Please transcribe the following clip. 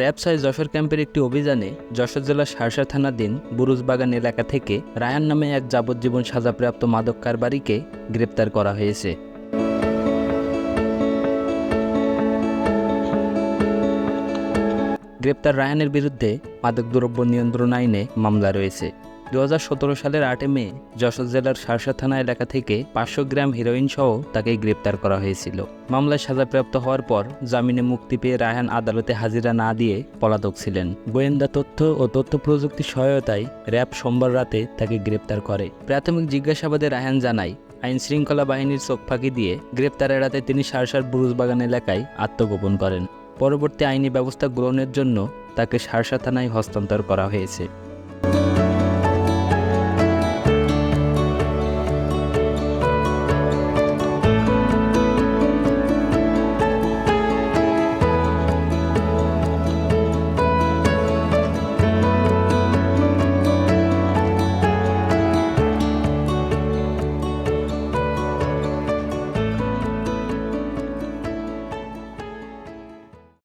RAB ছয় যশোর ক্যাম্পের একটি অভিযানে যশোর জেলার সারসা থানাধীন বুরুজবাগান এলাকা থেকে রায়ান নামে এক যাবজ্জীবন সাজাপ্রাপ্ত মাদক কারবারিকে গ্রেপ্তার করা হয়েছে। গ্রেপ্তার রায়ানের বিরুদ্ধে মাদকদ্রব্য নিয়ন্ত্রণ আইনে মামলা রয়েছে। দু হাজার সতেরো সালের আটে মে যশোর জেলার সারসা থানা এলাকা থেকে পাঁচশো গ্রাম হিরোইন সহ তাকে গ্রেপ্তার করা হয়েছিল। মামলায় সাজাপ্রাপ্ত হওয়ার পর জামিনে মুক্তি পেয়ে রায়হান আদালতে হাজিরা না দিয়ে পলাতক ছিলেন। গোয়েন্দা তথ্য ও তথ্য প্রযুক্তির সহায়তায় র্যাব সোমবার রাতে তাকে গ্রেপ্তার করে। প্রাথমিক জিজ্ঞাসাবাদে রায়হান জানায়, আইন শৃঙ্খলা বাহিনীর চোখ ফাঁকি দিয়ে গ্রেপ্তার এড়াতে তিনি সারসার বুরুজবাগান এলাকায় আত্মগোপন করেন। পরবর্তী আইনি ব্যবস্থা গ্রহণের জন্য তাকে সারসা থানায় হস্তান্তর করা হয়েছে।